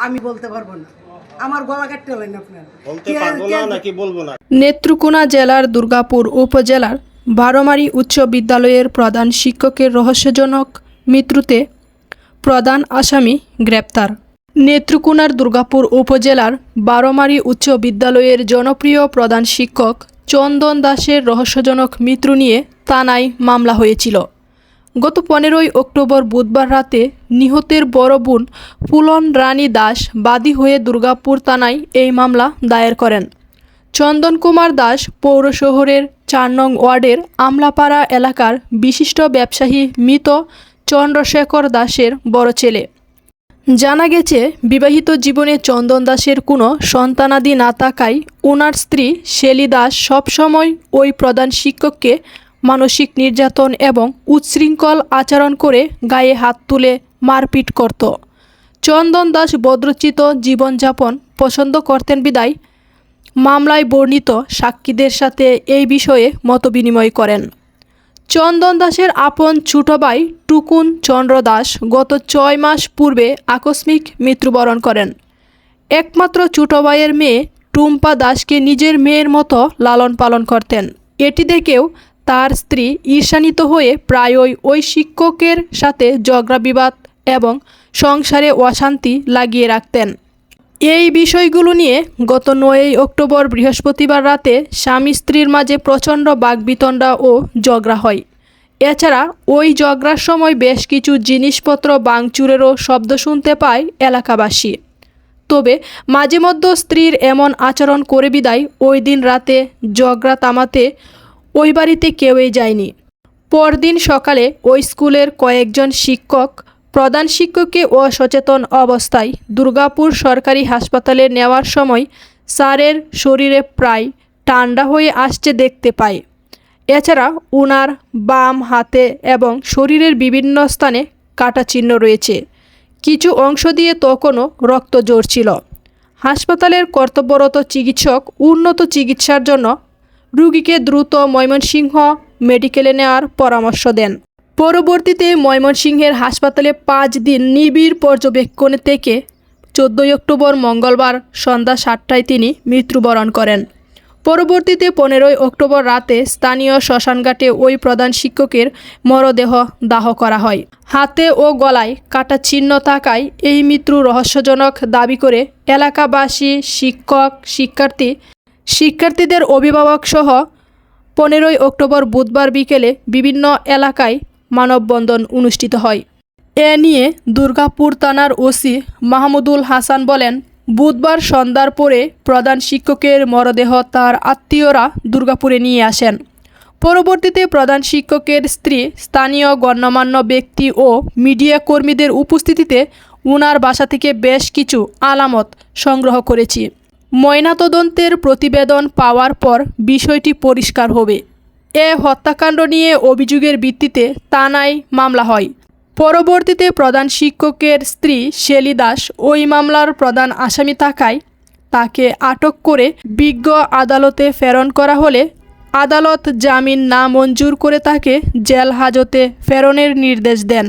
আমি বলতে পারব না। আমার গলা কাটতে হলেন আপনার। বলতে কে- পারব না কে- নাকি বলব না? নেত্রকোনা জেলার দুর্গাপুর উপজেলার বারোমারি উচ্চ বিদ্যালয়ের প্রধান শিক্ষকের রহস্যজনক মৃত্যুতে প্রধান আসামি গ্রেপ্তার। নেত্রকোনার দুর্গাপুর উপজেলার বারোমারি উচ্চ বিদ্যালয়ের জনপ্রিয় প্রধান শিক্ষক চন্দন দাসের রহস্যজনক মৃত্যু নিয়ে থানায় মামলা হয়েছিল। গত পনেরোই অক্টোবর বুধবার রাতে নিহতের বড় বোন ফুলন রানী দাস বাদী হয়ে দুর্গাপুর থানায় এই মামলা দায়ের করেন। চন্দন কুমার দাস পৌর শহরের চার নং ওয়ার্ডের আমলাপাড়া এলাকার বিশিষ্ট ব্যবসায়ী মৃত চন্দ্রশেখর দাসের বড় ছেলে। জানা গেছে, বিবাহিত জীবনে চন্দন দাসের কোনো সন্তানাদি না থাকায় ওনার স্ত্রী শেলি দাস সবসময় ওই প্রধান শিক্ষককে মানসিক নির্যাতন এবং উচ্ছৃঙ্খল আচরণ করে গায়ে হাত তুলে মারপিট করত। চন্দন দাস বদ্রচিত জীবনযাপন পছন্দ করতেন বিদায়। মামলায় বর্ণিত সাক্ষীদের সাথে এই বিষয়ে মতবিনিময় করেন। চন্দন দাসের আপন ছোট ভাই টুকুন চন্দ্র দাস গত ছয় মাস পূর্বে আকস্মিক মৃত্যুবরণ করেন। একমাত্র ছোট ভাইয়ের মেয়ে টুম্পা দাসকে নিজের মেয়ের মতো লালন পালন করতেন। এটি দেখেও তার স্ত্রী ঈর্ষান্বিত হয়ে প্রায়ই ওই শিক্ষকের সাথে ঝগড়া বিবাদ এবং সংসারে অশান্তি লাগিয়ে রাখতেন। এই বিষয়গুলো নিয়ে গত নয়ই অক্টোবর বৃহস্পতিবার রাতে স্বামী স্ত্রীর মাঝে প্রচণ্ড বাগবিতণ্ডা ও ঝগড়া হয়। এছাড়া ওই ঝগড়ার সময় বেশ কিছু জিনিসপত্র বাংচুরেরও শব্দ শুনতে পায় এলাকাবাসী। তবে মাঝে মধ্যে স্ত্রীর এমন আচরণ করে বিদায় ওই দিন রাতে ঝগড়া তামাতে ওই বাড়িতে কেউই যায়নি। পরদিন সকালে ওই স্কুলের কয়েকজন শিক্ষক, প্রধান শিক্ষককে অসচেতন অবস্থায় দুর্গাপুর সরকারি হাসপাতালে নেওয়ার সময় স্যারের শরীরে প্রায় ঠান্ডা হয়ে আসছে দেখতে পায়। এছাড়া উনার বাম হাতে এবং শরীরের বিভিন্ন স্থানে কাটা চিহ্ন রয়েছে। কিছু অংশ দিয়ে তখনও রক্ত জড়ছিল হাসপাতালের কর্তব্যরত চিকিৎসক উন্নত চিকিৎসার জন্য রুগীকে দ্রুত ময়মনসিংহ মেডিকেলে নেওয়ার পরামর্শ দেন। পরবর্তীতে ময়মনসিংহের হাসপাতালে পাঁচ দিন নিবিড় পর্যবেক্ষণে থেকে চোদ্দোই অক্টোবর মঙ্গলবার সন্ধ্যা সাতটায় তিনি মৃত্যুবরণ করেন। পরবর্তীতে পনেরোই অক্টোবর রাতে স্থানীয় শ্মশানঘাটে ওই প্রধান শিক্ষকের মরদেহ দাহ করা হয়। হাতে ও গলায় কাটা চিহ্ন থাকায় এই মৃত্যু রহস্যজনক দাবি করে এলাকাবাসী, শিক্ষক, শিক্ষার্থী শিক্ষার্থীদের অভিভাবক সহ পনেরোই অক্টোবর বুধবার বিকেলে বিভিন্ন এলাকায় মানববন্ধন অনুষ্ঠিত হয়। এ নিয়ে দুর্গাপুর থানার ওসি মাহমুদুল হাসান বলেন, বুধবার সন্ধ্যার পরে প্রধান শিক্ষকের মরদেহ তার আত্মীয়রা দুর্গাপুরে নিয়ে আসেন। পরবর্তীতে প্রধান শিক্ষকের স্ত্রী, স্থানীয় গণ্যমান্য ব্যক্তি ও মিডিয়া কর্মীদের উপস্থিতিতে উনার বাসা থেকে বেশ কিছু আলামত সংগ্রহ করেছি। ময়নাতদন্তের প্রতিবেদন পাওয়ার পর বিষয়টি পরিষ্কার হবে। এ হত্যাকাণ্ড নিয়ে অভিযোগের ভিত্তিতে থানায় মামলা হয়। পরবর্তীতে প্রধান শিক্ষকের স্ত্রী শেলি দাস ওই মামলার প্রধান আসামি থাকায় তাকে আটক করে বিজ্ঞ আদালতে প্রেরণ করা হলে আদালত জামিন না মঞ্জুর করে তাকে জেল হাজতে প্রেরণের নির্দেশ দেন।